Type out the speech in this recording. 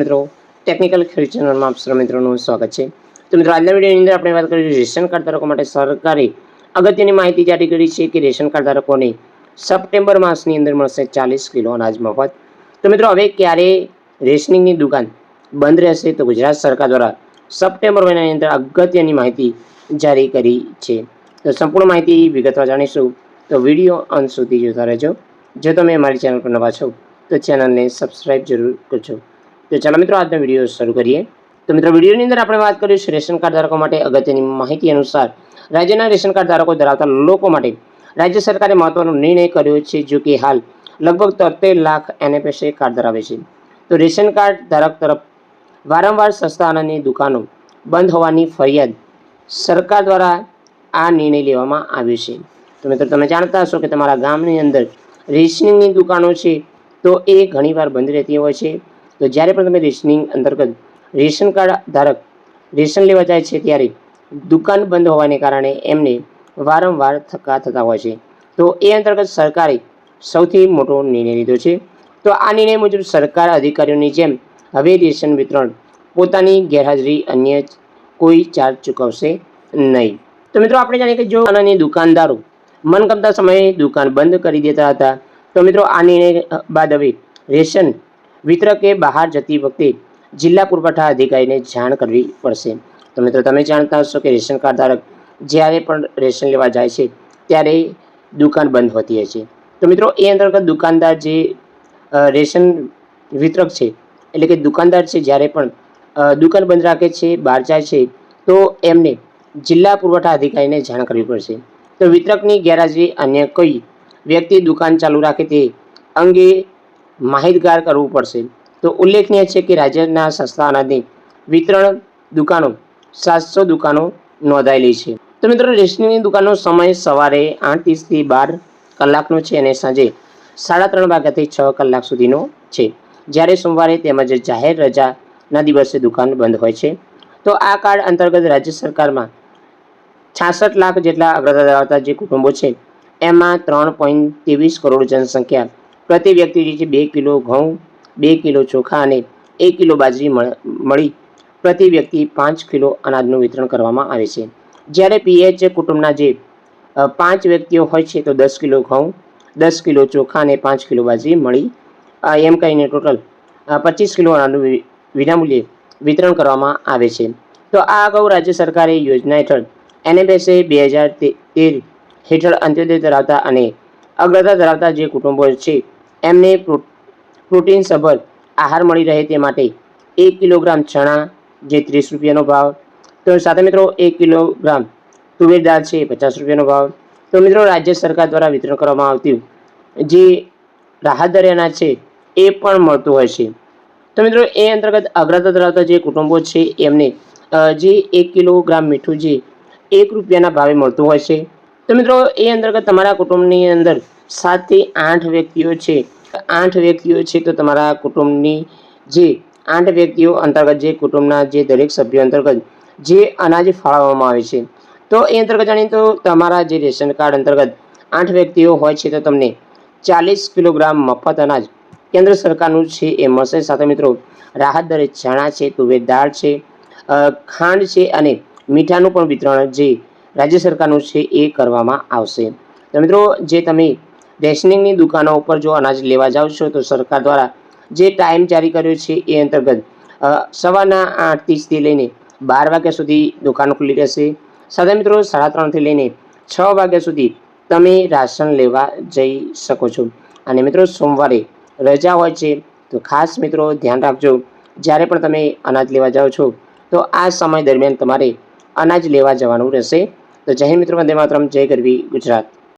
મિત્રો. ટેકનિકલ ખેડૂત ચેનલમાં આપ સર્વ મિત્રોનું સ્વાગત છે. તો મિત્રો, આજના વિડીયોની અંદર આપણે વાત કરીશું રેશન કાર્ડ ધારકો માટે સરકારે અગત્યની માહિતી જારી કરી છે કે રેશન કાર્ડ ધારકોને સપ્ટેમ્બર માસની અંદર મળશે ચાલીસ કિલો અનાજ મફત. તો મિત્રો, હવે ક્યારે રેશનિંગની દુકાન બંધ રહેશે તો ગુજરાત સરકાર દ્વારા સપ્ટેમ્બર મહિનાની અંદર અગત્યની માહિતી જારી કરી છે. તો સંપૂર્ણ માહિતી વિગતવાર જાણીશું. તો વીડિયો અંત સુધી જોતા રહેજો. જો તમે અમારી ચેનલ પર નવા છો, તો ચેનલને સબસ્ક્રાઇબ જરૂર કરજો. તો ચાલો મિત્રો, આજનો વીડિયો શરૂ કરીએ. તો મિત્રો, વિડીયોની અંદર આપણે વાત કરીશું રેશન કાર્ડ ધારકો માટે અગત્યની માહિતી અનુસાર રાજ્યના રેશન કાર્ડ ધારકો ધરાવતા લોકો માટે રાજ્ય સરકારે મહત્વનો નિર્ણય કર્યો છે, જો કે હાલ લગભગ તોતેર લાખ એનએફએસએ કાર્ડ ધરાવે છે. તો રેશન કાર્ડ ધારક તરફ વારંવાર સસ્તા દુકાનો બંધ હોવાની ફરિયાદ સરકાર દ્વારા આ નિર્ણય લેવામાં આવ્યો છે. તો મિત્રો, તમે જાણતા હશો કે તમારા ગામની અંદર રેશનિંગની દુકાનો છે, તો એ ઘણીવાર બંધ રહેતી હોય છે. તો જ્યારે પણ તમે રેશનિંગ અંતર્ગત રેશન કાર્ડ ધારક રેશન લેવા જાય છે ત્યારે દુકાન બંધ હોવાને કારણે એમને વારંવાર થકા થતા હોય છે. તો એ અંતર્ગત સરકારે સૌથી મોટો નિર્ણય લીધો છે. તો આ નિર્ણય મુજબ સરકાર અધિકારીઓની જેમ હવે રેશન વિતરણ પોતાની ગેરહાજરી અન્ય કોઈ ચાર્જ ચૂકવશે નહીં. તો મિત્રો આપણે જાણીએ કે જો અને દુકાનદારો મનગમતા સમયે દુકાન બંધ કરી દેતા હતા, તો મિત્રો આ નિર્ણય બાદ હવે રેશન વિતરકે બહાર જતી વખતે જિલ્લા પુરવઠા અધિકારીને જાણ કરવી પડશે. તો મિત્રો, તમે જાણતા હશો કે રેશન કાર્ડ ધારક જ્યારે પણ રેશન લેવા જાય છે, ત્યારે દુકાન બંધ હોતી હોય છે. તો મિત્રો, એ અંતર્ગત દુકાનદાર જે રેશન વિતરક છે, એટલે કે દુકાનદાર છે, જ્યારે પણ દુકાન બંધ રાખે છે, બહાર જાય છે, તો એમને જિલ્લા પુરવઠા અધિકારીને જાણ કરવી પડશે. તો વિતરકની ગેરહાજરી અન્ય કોઈ વ્યક્તિ દુકાન ચાલુ રાખે તે અંગે માહિતગાર કરવું પડશે. તો ઉલ્લેખનીય છે કે રાજ્યના અનાજની વિતરણ દુકાનો સાતસો દુકાનો નોંધાયેલી છે. તો મિત્રો, રેશનિંગની દુકાનનો સમય સવારે આઠ ત્રીસથી બાર કલાકનો છે અને સાંજે સાડા ત્રણ વાગ્યાથી છ કલાક સુધીનો છે. જ્યારે સોમવારે તેમજ જાહેર રજાના દિવસે દુકાન બંધ હોય છે. તો આ કાર્ડ અંતર્ગત રાજ્ય સરકારમાં છાસઠ લાખ જેટલા અગ્રતા ધરાવતા જે કુટુંબો છે, એમાં ત્રણ પોઈન્ટ ત્રેવીસ કરોડ જનસંખ્યા પ્રતિ વ્યક્તિ જે બે કિલો ઘઉં, બે કિલો ચોખા અને એક કિલો બાજરી મળ- પ્રતિ વ્યક્તિ પાંચ કિલો અનાજનું વિતરણ કરવામાં આવે છે. જ્યારે પીએચ કુટુંબના જે પાંચ વ્યક્તિઓ હોય છે તો દસ કિલો ઘઉં, દસ કિલો ચોખા અને પાંચ કિલો બાજરી મળી એમ કહીને ટોટલ પચીસ કિલો અનાજનું વિનામૂલ્યે વિતરણ કરવામાં આવે છે. તો આ અગાઉ રાજ્ય સરકારે યોજના હેઠળ એનએફએસએ બે હજાર તેર હેઠળ અંત્યોદય ધરાવતા અને અગ્રતા ધરાવતા જે કુટુંબો છે એમને પ્રો- પ્રોટીનસભર આહાર મળી રહે તે માટે એક કિલોગ્રામ ચણા, જે ત્રીસ રૂપિયાનો ભાવ. તો સાથે મિત્રો, એક કિલોગ્રામ તુવેર દાળ છે પચાસ રૂપિયાનો ભાવ. તો મિત્રો, રાજ્ય સરકાર દ્વારા વિતરણ કરવામાં આવતું જે રાહત દરે છે એ પણ મળતું હોય છે. તો મિત્રો, એ અંતર્ગત અગ્રતા ધરાવતા જે કુટુંબો છે એમને જે એક કિલોગ્રામ મીઠું જે એક રૂપિયાના ભાવે મળતું હોય છે. તો મિત્રો, એ અંતર્ગત તમારા કુટુંબની અંદર સાતથી આઠ વ્યક્તિઓ છે. આઠ વ્યક્તિઓ છે તો તમારા કુટુંબની જે આઠ વ્યક્તિઓ અંતર્ગત જે કુટુંબના જે દરેક સભ્યો અંતર્ગત જે અનાજ ફાળવવામાં આવે છે. તો એ અંતર્ગત જાણીએ તો તમારા જે રેશન કાર્ડ અંતર્ગત આઠ વ્યક્તિઓ હોય છે તો તમને ચાલીસ કિલોગ્રામ મફત અનાજ કેન્દ્ર સરકારનું છે એ મળશે. સાથે મિત્રો, રાહત દરે ચણા છે, તુવેર દાળ છે ખાંડ છે અને મીઠાનું પણ વિતરણ જે રાજ્ય સરકારનું છે એ કરવામાં આવશે. તો મિત્રો, જે તમે રેશનિંગની દુકાનો ઉપર જો અનાજ લેવા જાઓ છો, તો સરકાર દ્વારા જે ટાઈમ જારી કર્યો છે, એ અંતર્ગત સવારના આઠ ત્રીસથી લઈને બાર વાગ્યા સુધી દુકાનો ખુલ્લી રહેશે. સાથે મિત્રો, સાડા ત્રણથી લઈને છ વાગ્યા સુધી તમે રાશન લેવા જઈ શકો છો. અને મિત્રો, સોમવારે રજા હોય છે, તો ખાસ મિત્રો ધ્યાન રાખજો. જ્યારે પણ તમે અનાજ લેવા જાઓ છો, તો આ સમય દરમિયાન તમારે અનાજ લેવા જવાનું રહેશે. તો જય મિત્રો, વંદે માતરમ, જય ગરવી ગુજરાત.